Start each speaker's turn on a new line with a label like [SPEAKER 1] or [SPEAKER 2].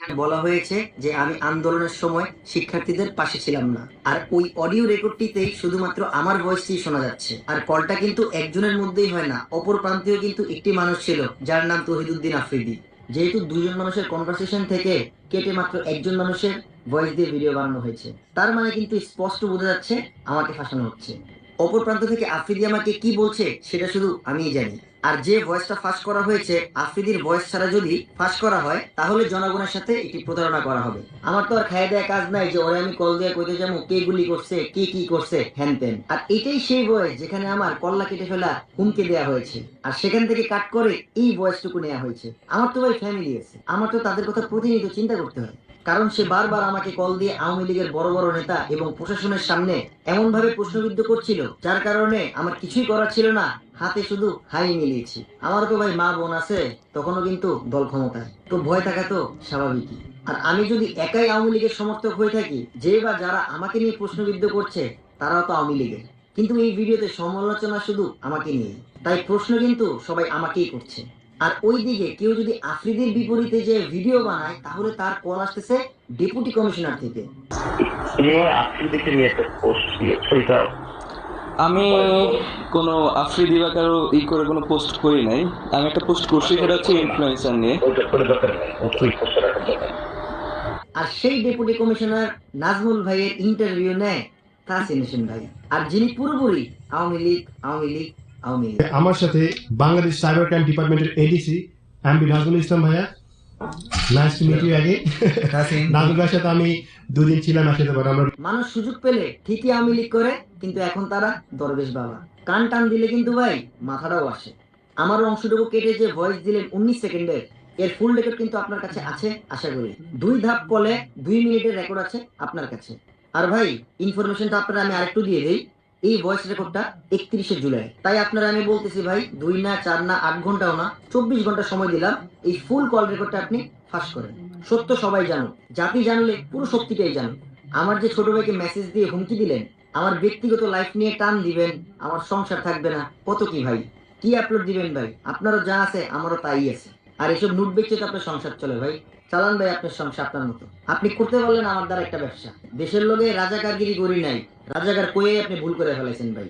[SPEAKER 1] বলা হয়েছে যে আমি আন্দোলনের সময় শিক্ষার্থীদের পাশে ছিলাম না। আর ওই অডিও রেকর্ডটিতেই শুধুমাত্র আমার ভয়েসটি শোনা যাচ্ছে। আর কলটা কিন্তু একজনের মধ্যেই হয় না, অপর প্রান্তেও কিন্তু একটি মানুষ ছিল, যার নাম তহিদুদ্দিন আফ্রিদি। যেহেতু দুজন মানুষের কনভারসেশন থেকে কেটে মাত্র একজন মানুষের ভয়েস দিয়ে ভিডিও বানানো হয়েছে। তার মানে কিন্তু স্পষ্ট বোঝা যাচ্ছে আমাকে ফাঁসানো হচ্ছে। অপর প্রান্ত থেকে আফ্রিদি আমাকে কি বলছে, সেটা শুধু আমি জানি। আর যে ভয়েসটা ফাঁস করা হয়েছে, আফ্রিদির ভয়েস ছাড়া যদি ফাঁস করা হয়, তাহলে জনগণের সাথে এটি প্রতারণা করা হবে। আমার তো আর খাই দেয়া কাজ নাই যে ওরে আমি কল দিয়ে কইতে যাব, কে গুলি করছে, কে কি করছে হ্যান তেন। আর এটাই সেই ভয়েস যেখানে আমার কল্লা কেটে ফেলা হুমকে দেয়া হয়েছে। আর সেখান থেকে কাট করে এই ভয়েসটুকু নেওয়া হয়েছে। আমার তো ভাই ফ্যামিলি আছে। আমার তো তাদের কথা প্রতিনিয়ত চিন্তা করতে হয়। কারণ সে বারবার আমাকে কল দিয়ে আওয়ামী লীগের বড় বড় নেতা এবং প্রশাসনের সামনে এমন ভাবে প্রশ্নবিদ্ধ করছিল, যার কারণে আমার কিছুই করার ছিল না। হাতে শুধু হাই মিলিয়েছি। আমার তো ভাই মা বোন আছে, তখনও কিন্তু দল ক্ষমতায়। তো ভয় থাকা তো স্বাভাবিকই। আর আমি যদি একাই আওয়ামী লীগের সমর্থক হয়ে থাকি, যে বা যারা আমাকে নিয়ে প্রশ্নবিদ্ধ করছে, তারাও তো আওয়ামী লীগের। কিন্তু এই ভিডিওতে সমালোচনা শুধু আমাকে নিয়ে তাই প্রশ্ন কিন্তু সবাই আমাকেই করছে। আর ওই দিকে কেউ যদি আফ্রিদির বিপরীতে যে ভিডিও বানায় তাহলে তার কল আসতেছে ডেপুটি কমিশনার থেকে।
[SPEAKER 2] আমি কোনো আফ্রিদি বা কারও ই করে কোনো পোস্ট করি নাই। আমি একটা পোস্ট করছি সেটা হচ্ছে ইনফ্লুয়েন্সার নিয়ে।
[SPEAKER 1] আর সেই ডেপুটি কমিশনার নাজমুল ভাইয়ের ইন্টারভিউ নেয় তাসিন হোসেন ভাই। আর যিনি পুরোপুরি আওয়ামী লীগ আওয়ামী লীগ
[SPEAKER 3] আমার সাথে বাংলাদেশ সাইবার ক্রাইম ডিপার্টমেন্টের এডিসি এমবি নাজমুল ইসলাম ভাইয়া। নাইস টু মিট ইউ আগে নাজমুল ভাইয়ের সাথে আমি দুদিন ছিলাম একসাথে আমরা
[SPEAKER 1] মানুষ সুযোগ পেলে ঠিকই আওয়ামী লীগ করে কিন্তু এখন তারা দরবেশ বাবা। কান টান দিলে কিন্তু ভাই মাথাটাও আসে। আমার অংশটুকু কেটে যে ভয়েস দিলেন উনিশ সেকেন্ডের এর ফুল রেকর্ড কিন্তু আপনার কাছে আছে আশা করি। দুই ধাপ কলে দুই মিনিটের রেকর্ড আছে আপনার কাছে। আর ভাই ইনফরমেশনটা আপনারা আমি আরেকটু দিয়ে দেই। এই ভয়েস রেকর্ডটা একত্রিশে জুলাই। তাই আপনারা আমি বলতেছি ভাই, দুই না, চার না, আট ঘন্টাও না, চব্বিশ ঘণ্টা সময় দিলাম। এই ফুল কল রেকর্ডটা আপনি ফাঁস করেন। সত্য সবাই জানুক। জাতি জানলে পুরো সত্যিটাই জানুক। আমার যে ছোট ভাইকে মেসেজ দিয়ে হুমকি দিলেন, আমার ব্যক্তিগত লাইফ নিয়ে টান দিবেন, আমার সংসার থাকবে না। কত কি ভাই? কি আপলোড দিবেন ভাই? আপনারও যা আছে, আমারও তাই আছে। আর এসব নোট বেচে তো আপনার সংসার চলে ভাই। চালান ভাই আপনার সংসার আপনার মতো। আপনি করতে পারলেন আমার দ্বারা একটা ব্যবসা। দেশের লোকে রাজাকারগিরি করি নাই। রাজাকার কয়ে আপনি ভুল করে ফেলেছেন ভাই।